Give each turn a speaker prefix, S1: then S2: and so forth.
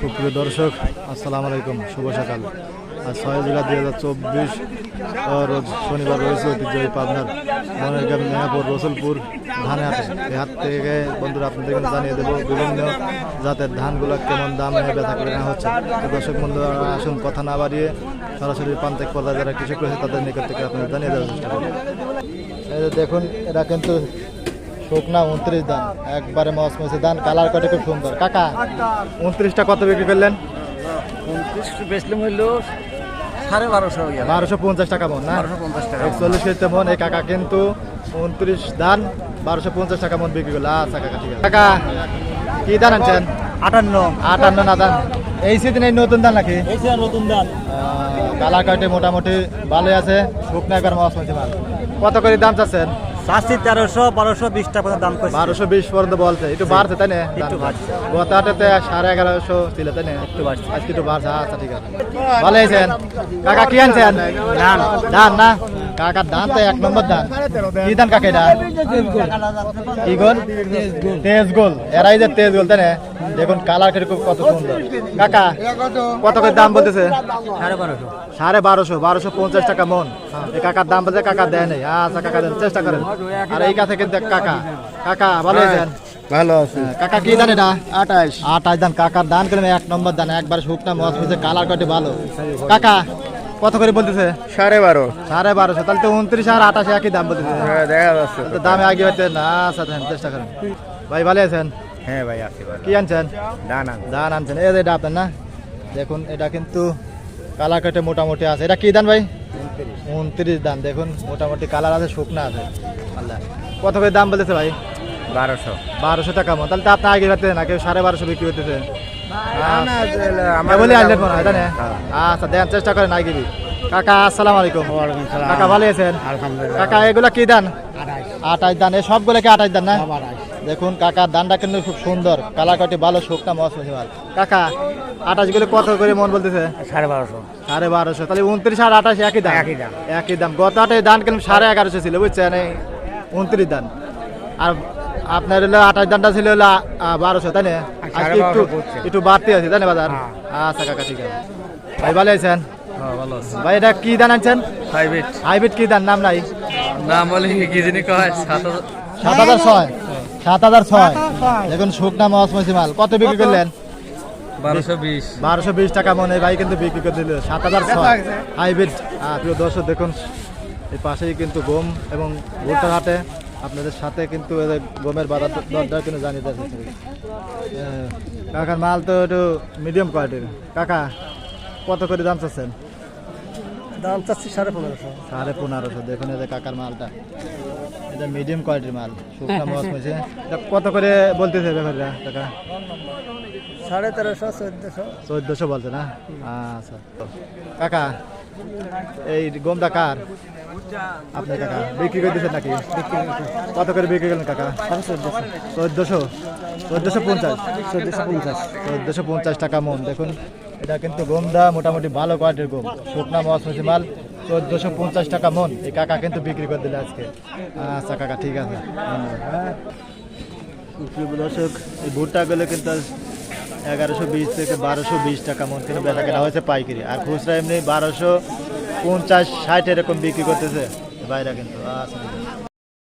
S1: সুপ্রিয় দর্শক, আসসালামু আলাইকুম, শুভ সকাল। আজ ছয় জুলাই দুই হাজার চব্বিশ শনিবার রয়েছে ঐতিহ্যবাহী পাবনার মেহাপুর রসুলপুর ধানে হাটে। এই হাট থেকে বন্ধুরা আপনাদের কাছে জানিয়ে দেবো, বিভিন্ন জাতের ধানগুলো কেমন দামে বেচা করে নেওয়া হচ্ছে। দর্শক বন্ধুরা, আসুন কথা না বাড়িয়ে সরাসরি প্রান্তিক পর্যায়ে যারা কৃষক রয়েছে, তাদের নিকট থেকে আপনাদের জানিয়ে দেওয়ার চেষ্টা দেখুন, এরা কিন্তু শুকনা উনত্রিশ দান। একবারে মস মসে দান কালার কটে খুব সুন্দর। কাকা উনত্রিশটা কত বিক্রি করলেন?
S2: উনত্রিশ বেচলাম হইল সাড়ে বারোশো
S1: বারোশো পঞ্চাশ টাকা মন না? একচল্লিশ মন এই কাকা কিন্তু উনত্রিশ দান বারোশো পঞ্চাশ টাকা মন বিক্রি করল। আচ্ছা কাকা ঠিক আছে। কাকা কি দান আনছেন?
S2: আটান্ন।
S1: আটান্ন না দান? এই সিজন এই নতুন দান নাকি?
S2: এই নতুন দাম
S1: কালার কাটে মোটামুটি ভালোই আছে শুকনা একবার মস মসে মাল কত করে দাম চাচ্ছেন?
S2: চাষি তেরোশো বারোশো বিশ টাকা দাম করছে।
S1: বারোশো বিশ পর্যন্ত বলছে। একটু বাড়ছে তাই না?
S2: একটু বাড়ছে।
S1: গত হাটেতে সাড়ে এগারোশো ছিল তাই না?
S2: একটু বাড়ছে।
S1: আজকে একটু বাড়ছে। আচ্ছা ঠিক আছে। ভালো আছেন? কাকা কি আনছেন?
S2: ধান।
S1: ধান না? কাকার ধান তো এক নম্বর ধান। কি ধান কাকা এটা? কি গোল তেজ গোল এরাই যে তেজ গোল তাই না? দেখুন কালার কীরকম কত সুন্দর। কাকা কত করে দাম বলতেছে?
S2: সাড়ে বারোশো।
S1: বারোশো পঞ্চাশ টাকা মন। এই কাকার দাম বলতে কাকা দেয় নেই। আচ্ছা কাকা দেন চেষ্টা করেন। আর এই কাছে কিন্তু কাকা। কাকা ভালো আছেন?
S2: ভালো আছে।
S1: কাকা কি দান এটা?
S2: আঠাশ।
S1: আঠাশ দান। কাকার দান করলেন এক নম্বর দান। একবার শুকনা মস মিশে কালার কাটে ভালো। কাকা কত করে বলতেছে?
S2: সাড়ে বারো।
S1: সাড়ে বারোশো। তাহলে তো উনত্রিশ আর আঠাশে একই দাম বলতেছে।
S2: দেখা যাচ্ছে।
S1: দামে আগে হচ্ছে না। আচ্ছা চেষ্টা করেন। ভাই ভালো আছেন?
S2: হ্যাঁ ভাই আছে
S1: কি আনছেন?
S2: আন
S1: ধান আনছেন। এই যে এটা আপনার না? দেখুন এটা কিন্তু কালার কাটে মোটামুটি আছে। এটা কি দান ভাই? উনত্রিশ। দান দেখুন মোটামুটি কালার আছে শুকনা আছে। আল্লাহ। কত করে দাম বলেছে ভাই?
S2: বারোশো।
S1: বারোশো টাকা মতো তাহলে তো আপনি আগে হতে না কেউ সাড়ে বারোশো বিক্রি মনে হয় আচ্ছা দেন চেষ্টা করেন আগে কাকা আসসালামু আলাইকুম। কাকা ভালো আছেন? কাকা এগুলা কি দান আঠাশ। দান এই সবগুলো কি আঠাশ দান না? দেখুন কাকার দানটা কিন্তু খুব সুন্দর। কালার কাটি ভালো শুকনা মস মসে মাল। কাকা আঠাশগুলো কত করে মন বলতেছে?
S2: সাড়ে বারোশো।
S1: সাড়ে বারোশো। তাহলে উনত্রিশ আর আঠাশ একই দাম?
S2: একই দাম।
S1: একই দাম। গত হাটে দান কিনলাম সাড়ে এগারোশো ছিল বুঝছেন? এই উনত্রিশ দান আর আপনার হলো আঠাশ দানটা ছিল হলো বারোশো তাই না? একটু একটু বাড়তি আছে তাই না বাজার?
S2: হ্যাঁ।
S1: আচ্ছা কাকা ঠিক আছে। ভাই ভালো আছেন?
S2: হ্যাঁ ভালো আছে।
S1: ভাই এটা কি দান আনছেন?
S2: প্রাইভেট
S1: হাইব্রিড কি দান নাম নাই?
S2: নাম বলে কি জানি কয়? সাত
S1: সাত হাজার ছয়। সাত হাজার ছয়। দেখুন শুকনা মসমসি মাল। কত বিক্রি করলেন?
S2: বারোশো বিশ।
S1: টাকা মনে ভাই কিন্তু বিক্রি করে দিল। সাত হাজার ছয়। হাইব্রিড। প্রিয় দর্শক দেখুন এই পাশেই কিন্তু গম এবং ভুট্টা হাটে। আপনাদের সাথে কিন্তু গমের বাজার দরদার কিন্তু জানিয়ে। আহ, কাকার মাল তো একটু মিডিয়াম কোয়ালিটির কাকা কত করে দাম চাচ্ছেন?
S2: দাম চাচ্ছি সাড়ে পনেরোশো।
S1: সাড়ে পনেরোশো। দেখুন এদের কাকার মালটা। এটা মিডিয়াম কোয়ালিটির মাল শুকনা মস মসে এটা কত করে বলতেছে ব্যাপারটা কাকা?
S2: সাড়ে তেরোশো চোদ্দশো।
S1: চোদ্দশো বলছে না? আচ্ছা। কাকা এই গমটা কার? আপনার কাকা বিক্রি করে দিচ্ছেন নাকি? কত করে বিক্রি করলেন কাকা? চোদ্দশো? চোদ্দশো পঞ্চাশ।
S2: চোদ্দশো পঞ্চাশ।
S1: চোদ্দশো পঞ্চাশ টাকা মন। দেখুন এটা কিন্তু গমটা মোটামুটি ভালো কোয়ালিটির গম। শুকনা মাছ হচ্ছে মাল। চোদ্দশো পঞ্চাশ টাকা মন। এই কাকা কিন্তু বিক্রি করে দিলে আজকে। আচ্ছা কাকা, ঠিক আছে। দর্শক, এই ভুট্টাগুলো কিন্তু এগারোশো বিশ থেকে বারোশো বিশ টাকা মন কিন্তু বেচা কেনা হয়েছে পাইকারি। আর খুচরা এমনি বারোশো পঞ্চাশ, ষাট এরকম বিক্রি করতেছে বাইরে কিন্তু। আচ্ছা।